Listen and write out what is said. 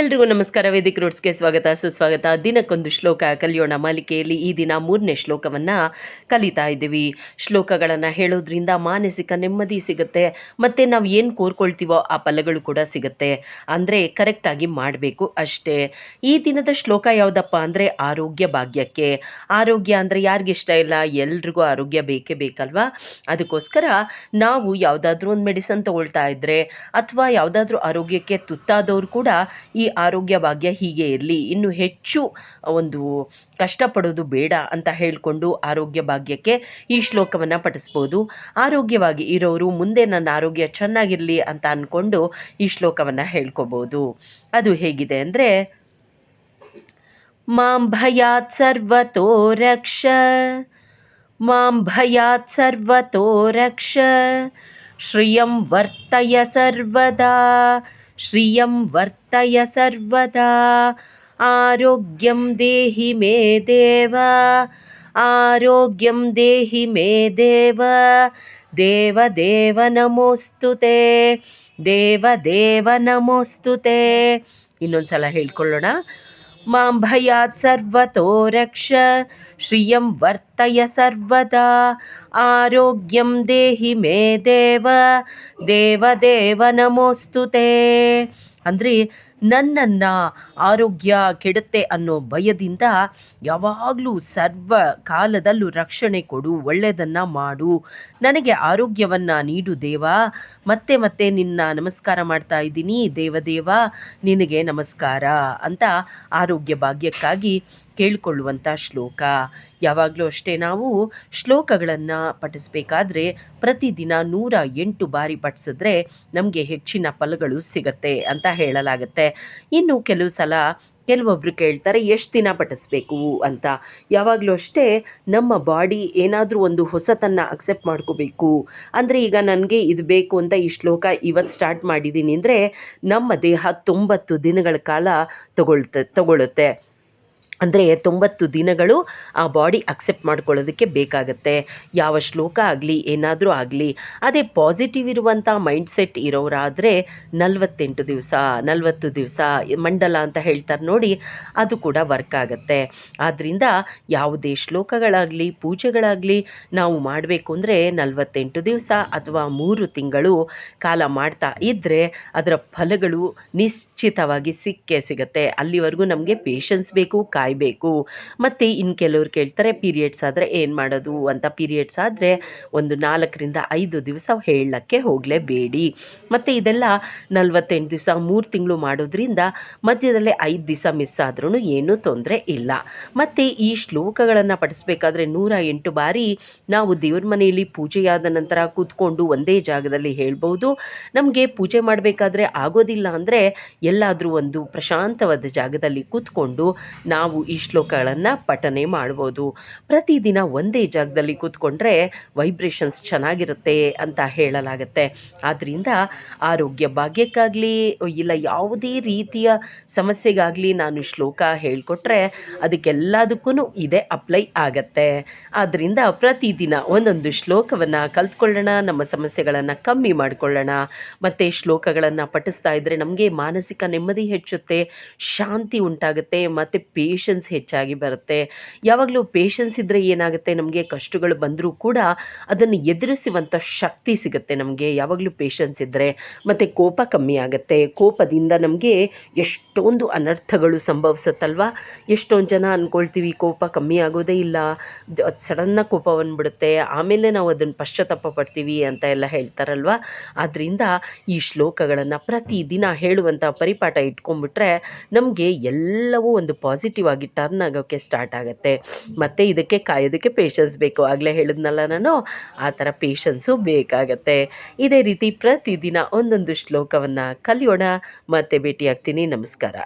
ಎಲ್ರಿಗೂ ನಮಸ್ಕಾರ. ವೇದಿಕ್ ರೋಡ್ಸ್ಗೆ ಸ್ವಾಗತ. ಸುಸ್ವಾಗತ. ದಿನಕ್ಕೊಂದು ಶ್ಲೋಕ ಕಲಿಯೋಣ. ಮಾಲಿಕೆಯಲ್ಲಿ ಈ ದಿನ ಮೂರನೇ ಶ್ಲೋಕವನ್ನು ಕಲಿತಾ ಇದ್ದೀವಿ. ಶ್ಲೋಕಗಳನ್ನು ಹೇಳೋದ್ರಿಂದ ಮಾನಸಿಕ ನೆಮ್ಮದಿ ಸಿಗುತ್ತೆ. ಮತ್ತು ನಾವು ಏನು ಕೋರ್ಕೊಳ್ತೀವೋ ಆ ಫಲಗಳು ಕೂಡ ಸಿಗುತ್ತೆ. ಅಂದರೆ ಕರೆಕ್ಟಾಗಿ ಮಾಡಬೇಕು ಅಷ್ಟೇ. ಈ ದಿನದ ಶ್ಲೋಕ ಯಾವುದಪ್ಪ ಅಂದರೆ ಆರೋಗ್ಯ ಭಾಗ್ಯಕ್ಕೆ. ಆರೋಗ್ಯ ಅಂದರೆ ಯಾರಿಗಿಷ್ಟ ಇಲ್ಲ? ಎಲ್ರಿಗೂ ಆರೋಗ್ಯ ಬೇಕೇ ಬೇಕಲ್ವಾ? ಅದಕ್ಕೋಸ್ಕರ ನಾವು ಯಾವುದಾದ್ರೂ ಒಂದು ಮೆಡಿಸನ್ ತಗೊಳ್ತಾ ಇದ್ದರೆ ಅಥವಾ ಯಾವುದಾದ್ರೂ ಆರೋಗ್ಯಕ್ಕೆ ತುತ್ತಾದವರು ಕೂಡ ಈ ಆರೋಗ್ಯ ಭಾಗ್ಯ ಹೀಗೆ ಇರಲಿ. ಇನ್ನು ಹೆಚ್ಚು ಒಂದು ಕಷ್ಟಪಡೋದು ಬೇಡ ಅಂತ ಹೇಳಿಕೊಂಡು ಆರೋಗ್ಯ ಭಾಗ್ಯಕ್ಕೆ ಈ ಶ್ಲೋಕವನ್ನು ಪಠಿಸ್ಬೋದು. ಆರೋಗ್ಯವಾಗಿ ಇರೋರು ಮುಂದೆ ನನ್ನ ಆರೋಗ್ಯ ಚೆನ್ನಾಗಿರಲಿ ಅಂತ ಅಂದ್ಕೊಂಡು ಈ ಶ್ಲೋಕವನ್ನು ಹೇಳ್ಕೊಬೋದು. ಅದು ಹೇಗಿದೆ ಅಂದರೆ, ಮಾಂ ಭಯಾತ್ ಸರ್ವತೋ ರಕ್ಷ, ಮಾಂ ಭಯಾತ್ ಸರ್ವತೋ ರಕ್ಷ, ಶ್ರಿಯಂ ವರ್ತಯ ಸರ್ವದಾ ಶ್ರಿಯಂ ವರ್ತಯ ಸರ್ವದಾ, ಆರೋಗ್ಯಂ ದೇಹಿ ಮೇ ದೇವ, ಆರೋಗ್ಯಂ ದೇಹಿ ಮೇ ದೇವ ದೇವ ದೇವ ನಮೋಸ್ತು ತೇ, ದೇವ ದೇವ ನಮೋಸ್ತುತೆ ಇನ್ನೊಂದು ಸಲ ಹೇಳ್ಕೊಳ್ಳೋಣ. ಮಾಂ ಭಯಾತ್ ಸರ್ವತೋ ರಕ್ಷ ಶ್ರಿಯಂ ವರ್ತಯ ಸರ್ವದಾ ಆರೋಗ್ಯಂ ದೇಹಿ ಮೇ ದೇವ ದೇವ ದೇವ ನಮೋಸ್ತು ತೇ ಅಂದರೆ ನನ್ನನ್ನು ಆರೋಗ್ಯ ಕೆಡುತ್ತೆ ಅನ್ನೋ ಭಯದಿಂದ ಯಾವಾಗಲೂ ಸರ್ವ ಕಾಲದಲ್ಲೂ ರಕ್ಷಣೆ ಕೊಡು, ಒಳ್ಳೆಯದನ್ನು ಮಾಡು. ನನಗೆ ಆರೋಗ್ಯವನ್ನು ನೀಡು ದೇವ. ಮತ್ತೆ ಮತ್ತೆ ನಿನ್ನ ನಮಸ್ಕಾರ ಮಾಡ್ತಾ ಇದ್ದೀನಿ. ದೇವದೇವ, ನಿನಗೆ ನಮಸ್ಕಾರ ಅಂತ ಆರೋಗ್ಯ ಭಾಗ್ಯಕ್ಕಾಗಿ ಕೇಳಿಕೊಳ್ಳುವಂಥ ಶ್ಲೋಕ. ಯಾವಾಗಲೂ ಅಷ್ಟೇ ನಾವು ಶ್ಲೋಕಗಳನ್ನು ಪಠಿಸಬೇಕಾದ್ರೆ ಪ್ರತಿದಿನ ನೂರ ಎಂಟು ಬಾರಿ ಪಠಿಸಿದ್ರೆ ನಮಗೆ ಹೆಚ್ಚಿನ ಫಲಗಳು ಸಿಗತ್ತೆ ಅಂತ ಹೇಳಲಾಗತ್ತೆ. ಇನ್ನು ಕೆಲವು ಸಲ ಕೆಲವೊಬ್ಬರು ಕೇಳ್ತಾರೆ, ಎಷ್ಟು ದಿನ ಪಠಿಸ್ಬೇಕು? ಅಂತ. ಯಾವಾಗಲೂ ಅಷ್ಟೇ, ನಮ್ಮ ಬಾಡಿ ಏನಾದರೂ ಒಂದು ಹೊಸತನ್ನು ಅಕ್ಸೆಪ್ಟ್ ಮಾಡ್ಕೋಬೇಕು. ಅಂದರೆ ಈಗ ನನಗೆ ಇದು ಬೇಕು ಅಂತ ಈ ಶ್ಲೋಕ ಇವತ್ತು ಸ್ಟಾರ್ಟ್ ಮಾಡಿದ್ದೀನಿ ಅಂದರೆ, ನಮ್ಮ ದೇಹ ತೊಂಬತ್ತು ದಿನಗಳ ಕಾಲ ತಗೊಳ್ತ ತಗೊಳ್ಳುತ್ತೆ ಅಂದರೆ ತೊಂಬತ್ತು ದಿನಗಳು ಆ ಬಾಡಿ ಅಕ್ಸೆಪ್ಟ್ ಮಾಡ್ಕೊಳ್ಳೋದಕ್ಕೆ ಬೇಕಾಗತ್ತೆ. ಯಾವ ಶ್ಲೋಕ ಆಗಲಿ, ಏನಾದರೂ ಆಗಲಿ, ಅದೇ ಪಾಸಿಟಿವ್ ಇರುವಂಥ ಮೈಂಡ್ಸೆಟ್ ಇರೋರಾದರೆ ನಲವತ್ತೆಂಟು ದಿವಸ, ನಲವತ್ತು ದಿವಸ ಮಂಡಲ ಅಂತ ಹೇಳ್ತಾರೆ ನೋಡಿ, ಅದು ಕೂಡ ವರ್ಕ್ ಆಗುತ್ತೆ. ಆದ್ದರಿಂದ ಯಾವುದೇ ಶ್ಲೋಕಗಳಾಗಲಿ, ಪೂಜೆಗಳಾಗಲಿ ನಾವು ಮಾಡಬೇಕು ಅಂದರೆ ನಲವತ್ತೆಂಟು ದಿವಸ ಅಥವಾ ಮೂರು ತಿಂಗಳು ಕಾಲ ಮಾಡ್ತಾ ಇದ್ದರೆ ಅದರ ಫಲಗಳು ನಿಶ್ಚಿತವಾಗಿ ಸಿಕ್ಕೇ ಸಿಗುತ್ತೆ. ಅಲ್ಲಿವರೆಗೂ ನಮಗೆ ಪೇಷನ್ಸ್ ಬೇಕು ಕಾಯಬೇಕು. ಮತ್ತು ಇನ್ನು ಕೆಲವ್ರು ಕೇಳ್ತಾರೆ, ಪೀರಿಯಡ್ಸ್ ಆದರೆ ಏನು ಮಾಡೋದು? ಅಂತ ಪೀರಿಯಡ್ಸ್ ಆದರೆ ಒಂದು ನಾಲ್ಕರಿಂದ ಐದು ದಿವಸ ಹೇಳಕ್ಕೆ ಹೋಗಲೇಬೇಡಿ. ಮತ್ತು ಇದೆಲ್ಲ ನಲವತ್ತೆಂಟು ದಿವಸ, ಮೂರು ತಿಂಗಳು ಮಾಡೋದ್ರಿಂದ ಮಧ್ಯದಲ್ಲೇ ಐದು ದಿವಸ ಮಿಸ್ ಆದ್ರೂ ಏನೂ ತೊಂದರೆ ಇಲ್ಲ. ಮತ್ತು ಈ ಶ್ಲೋಕಗಳನ್ನು ಪಠಿಸ್ಬೇಕಾದ್ರೆ ನೂರ ಎಂಟು ಬಾರಿ ನಾವು ದೇವ್ರ ಮನೆಯಲ್ಲಿ ಪೂಜೆಯಾದ ನಂತರ ಕೂತ್ಕೊಂಡು ಒಂದೇ ಜಾಗದಲ್ಲಿ ಹೇಳ್ಬೋದು. ನಮಗೆ ಪೂಜೆ ಮಾಡಬೇಕಾದ್ರೆ ಆಗೋದಿಲ್ಲ ಅಂದರೆ ಎಲ್ಲಾದರೂ ಒಂದು ಪ್ರಶಾಂತವಾದ ಜಾಗದಲ್ಲಿ ಕೂತ್ಕೊಂಡು ನಾವು ಈ ಶ್ಲೋಕಗಳನ್ನು ಪಠನೆ ಮಾಡ್ಬೋದು. ಪ್ರತಿದಿನ ಒಂದೇ ಜಾಗದಲ್ಲಿ ಕೂತ್ಕೊಂಡ್ರೆ ವೈಬ್ರೇಷನ್ಸ್ ಚೆನ್ನಾಗಿರುತ್ತೆ ಅಂತ ಹೇಳಲಾಗುತ್ತೆ. ಆದ್ದರಿಂದ ಆರೋಗ್ಯ ಭಾಗ್ಯಕ್ಕಾಗಲಿ, ಇಲ್ಲ ಯಾವುದೇ ರೀತಿಯ ಸಮಸ್ಯೆಗಾಗಲಿ ನಾನು ಶ್ಲೋಕ ಹೇಳಿಕೊಟ್ರೆ ಅದಕ್ಕೆಲ್ಲದಕ್ಕೂ ಇದೇ ಅಪ್ಲೈ ಆಗತ್ತೆ. ಆದ್ದರಿಂದ ಪ್ರತಿದಿನ ಒಂದೊಂದು ಶ್ಲೋಕವನ್ನು ಕಲ್ತ್ಕೊಳ್ಳೋಣ, ನಮ್ಮ ಸಮಸ್ಯೆಗಳನ್ನು ಕಮ್ಮಿ ಮಾಡಿಕೊಳ್ಳೋಣ. ಮತ್ತು ಶ್ಲೋಕಗಳನ್ನು ಪಠಿಸ್ತಾ ಇದ್ದರೆ ನಮಗೆ ಮಾನಸಿಕ ನೆಮ್ಮದಿ ಹೆಚ್ಚುತ್ತೆ, ಶಾಂತಿ ಉಂಟಾಗುತ್ತೆ, ಮತ್ತು ಪೇಷನ್ಸ್ ಹೆಚ್ಚಾಗಿ ಬರುತ್ತೆ. ಯಾವಾಗಲೂ ಪೇಷನ್ಸ್ ಇದ್ದರೆ ಏನಾಗುತ್ತೆ? ನಮಗೆ ಕಷ್ಟಗಳು ಬಂದರೂ ಕೂಡ ಅದನ್ನು ಎದುರಿಸುವಂಥ ಶಕ್ತಿ ಸಿಗುತ್ತೆ ನಮಗೆ. ಯಾವಾಗಲೂ ಪೇಷನ್ಸ್ ಇದ್ದರೆ ಮತ್ತು ಕೋಪ ಕಮ್ಮಿ ಆಗುತ್ತೆ. ಕೋಪದಿಂದ ನಮಗೆ ಎಷ್ಟೊಂದು ಅನರ್ಥಗಳು ಸಂಭವಿಸುತ್ತಲ್ವ? ಎಷ್ಟೊಂದು ಜನ ಅಂದ್ಕೊಳ್ತೀವಿ ಕೋಪ ಕಮ್ಮಿ ಆಗೋದೇ ಇಲ್ಲ. ಸಡನ್ನಾಗಿ ಕೋಪ ಬಂದ್ಬಿಡುತ್ತೆ. ಆಮೇಲೆ ನಾವು ಅದನ್ನು ಪಶ್ಚಾತ್ತಾಪ ಪಡ್ತೀವಿ ಅಂತ ಎಲ್ಲ ಹೇಳ್ತಾರಲ್ವ? ಆದ್ದರಿಂದ ಈ ಶ್ಲೋಕಗಳನ್ನು ಪ್ರತಿದಿನ ಹೇಳುವಂಥ ಪರಿಪಾಠ ಇಟ್ಕೊಂಡ್ಬಿಟ್ರೆ ನಮಗೆ ಎಲ್ಲವೂ ಒಂದು ಪಾಸಿಟಿವ್ ಟರ್ನ್ ಆಗೋಕ್ಕೆ ಸ್ಟಾರ್ಟ್ ಆಗುತ್ತೆ. ಮತ್ತು ಇದಕ್ಕೆ ಕಾಯೋದಕ್ಕೆ ಪೇಷನ್ಸ್ ಬೇಕು. ಆಗಲೇ ಹೇಳಿದ್ನಲ್ಲ ನಾನು, ಆ ಥರ ಪೇಷನ್ಸು ಬೇಕಾಗತ್ತೆ. ಇದೇ ರೀತಿ ಪ್ರತಿದಿನ ಒಂದೊಂದು ಶ್ಲೋಕವನ್ನು ಕಲಿಯೋಣ. ಮತ್ತೆ ಭೇಟಿಯಾಗ್ತೀನಿ. ನಮಸ್ಕಾರ.